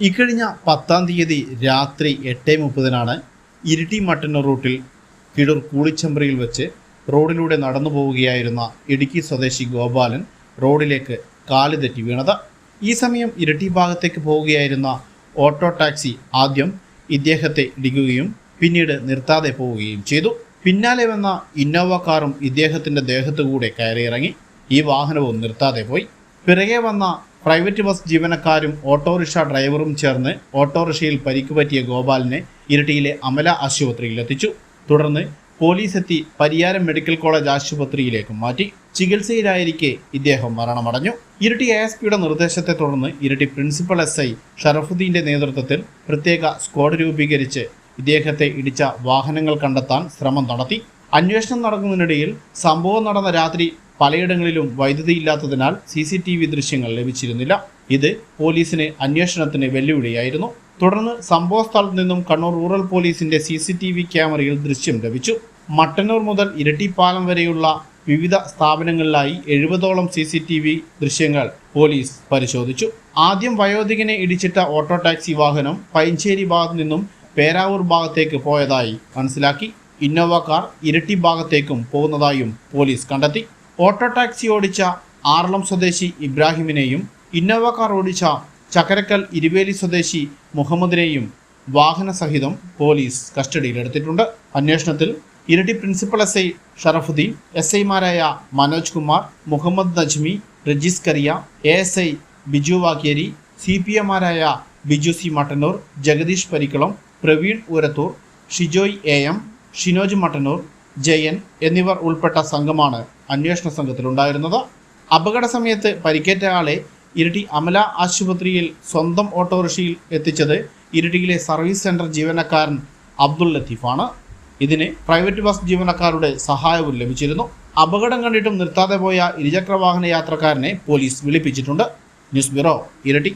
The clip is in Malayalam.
ഇക്കഴിഞ്ഞ പത്താം തീയതി രാത്രി എട്ട് മുപ്പതിനാണ് ഇരിട്ടി മട്ടന്നൂർ റൂട്ടിൽ കിടൂർ കൂളിച്ചമ്പ്രയിൽ വെച്ച് റോഡിലൂടെ നടന്നു പോവുകയായിരുന്ന ഇടുക്കി സ്വദേശി ഗോപാലൻ റോഡിലേക്ക് കാൽ തെറ്റി വീണത്. ഈ സമയം ഇരട്ടി ഭാഗത്തേക്ക് പോവുകയായിരുന്ന ഓട്ടോ ടാക്സി ആദ്യം ഇദ്ദേഹത്തെ ഇടിക്കുകയും പിന്നീട് നിർത്താതെ പോവുകയും ചെയ്തു. പിന്നാലെ വന്ന ഇന്നോവ കാറും ഇദ്ദേഹത്തിന്റെ ദേഹത്തുകൂടെ കയറിയിറങ്ങി. ഈ വാഹനവും നിർത്താതെ പോയി. പിറകെ വന്ന പ്രൈവറ്റ് ബസ് ജീവനക്കാരും ഓട്ടോറിക്ഷ ഡ്രൈവറും ചേർന്ന് ഓട്ടോറിക്ഷയിൽ പരിക്കുപറ്റിയ ഗോപാലിനെ ഇരട്ടിയിലെ അമല ആശുപത്രിയിൽ എത്തിച്ചു. തുടർന്ന് പോലീസ് എത്തി പരിയാരം മെഡിക്കൽ കോളേജ് ആശുപത്രിയിലേക്ക് മാറ്റി. ചികിത്സയിലായിരിക്കെ ഇദ്ദേഹം മരണമടഞ്ഞു. ഇരട്ടി എ എസ് പിയുടെ നിർദ്ദേശത്തെ തുടർന്ന് ഇരട്ടി പ്രിൻസിപ്പൽ എസ് ഐ ഷറഫുദ്ദീന്റെ നേതൃത്വത്തിൽ പ്രത്യേക സ്ക്വാഡ് രൂപീകരിച്ച് ഇദ്ദേഹത്തെ ഇടിച്ച വാഹനങ്ങൾ കണ്ടെത്താൻ ശ്രമം നടത്തി. അന്വേഷണം നടക്കുന്നതിനിടയിൽ സംഭവം നടന്ന രാത്രി പലയിടങ്ങളിലും വൈദ്യുതി ഇല്ലാത്തതിനാൽ സി സി ടി വി ദൃശ്യങ്ങൾ ലഭിച്ചിരുന്നില്ല. ഇത് പോലീസിന് അന്വേഷണത്തിന് വെല്ലുവിളിയായിരുന്നു. തുടർന്ന് സംഭവ സ്ഥലത്ത് നിന്നും കണ്ണൂർ റൂറൽ പോലീസിന്റെ സി സി ടി വി ക്യാമറയിൽ ദൃശ്യം ലഭിച്ചു. മട്ടന്നൂർ മുതൽ ഇരട്ടിപ്പാലം വരെയുള്ള വിവിധ സ്ഥാപനങ്ങളിലായി എഴുപതോളം സി സി ടി വി ദൃശ്യങ്ങൾ പോലീസ് പരിശോധിച്ചു. ആദ്യം വയോധികനെ ഇടിച്ചിട്ട ഓട്ടോ ടാക്സി വാഹനം പൈഞ്ചേരി ഭാഗത്തു നിന്നും പേരാവൂർ ഭാഗത്തേക്ക് പോയതായി മനസ്സിലാക്കി. ഇന്നോവ കാർ ഇരട്ടി ഭാഗത്തേക്കും പോകുന്നതായും പോലീസ് കണ്ടെത്തി. ഓട്ടോ ടാക്സി ഓടിച്ച ആറളം സ്വദേശി ഇബ്രാഹിമിനെയും ഇന്നോവ കാർ ഓടിച്ച ചക്കരക്കൽ ഇരുവേലി സ്വദേശി മുഹമ്മദിനെയും വാഹന സഹിതം പോലീസ് കസ്റ്റഡിയിലെടുത്തിട്ടുണ്ട്. അന്വേഷണത്തിൽ Iritty principal S I Sharafuddin S ഐമാരായ Manoj Kumar Muhammad Najmi Rajees Kariya A S I Biju Vakkeri C P എമാരായ Biju C Mattannur Jagadeesh Parikkalam Praveen Urathur Shijoy A M Shinoj Mattannur Jayan എന്നിവർ ഉൾപ്പെട്ട സംഘമാണ് അന്വേഷണ സംഘത്തിലുണ്ടായിരുന്നത്. അപകട സമയത്ത് പരിക്കേറ്റ ആളെ ഇരിട്ടി അമല ആശുപത്രിയിൽ സ്വന്തം ഓട്ടോറിക്ഷയിൽ എത്തിച്ചത് ഇരിട്ടിയിലെ സർവീസ് സെന്റർ ജീവനക്കാരൻ അബ്ദുൾ ലത്തീഫാണ്. ഇതിന് പ്രൈവറ്റ് ബസ് ജീവനക്കാരുടെ സഹായവും ലഭിച്ചിരുന്നു. അപകടം കണ്ടിട്ടും നിർത്താതെ പോയ ഇരുചക്ര വാഹന യാത്രക്കാരനെ പോലീസ് വിളിപ്പിച്ചിട്ടുണ്ട്. ന്യൂസ് ബ്യൂറോ ഇരട്ടി.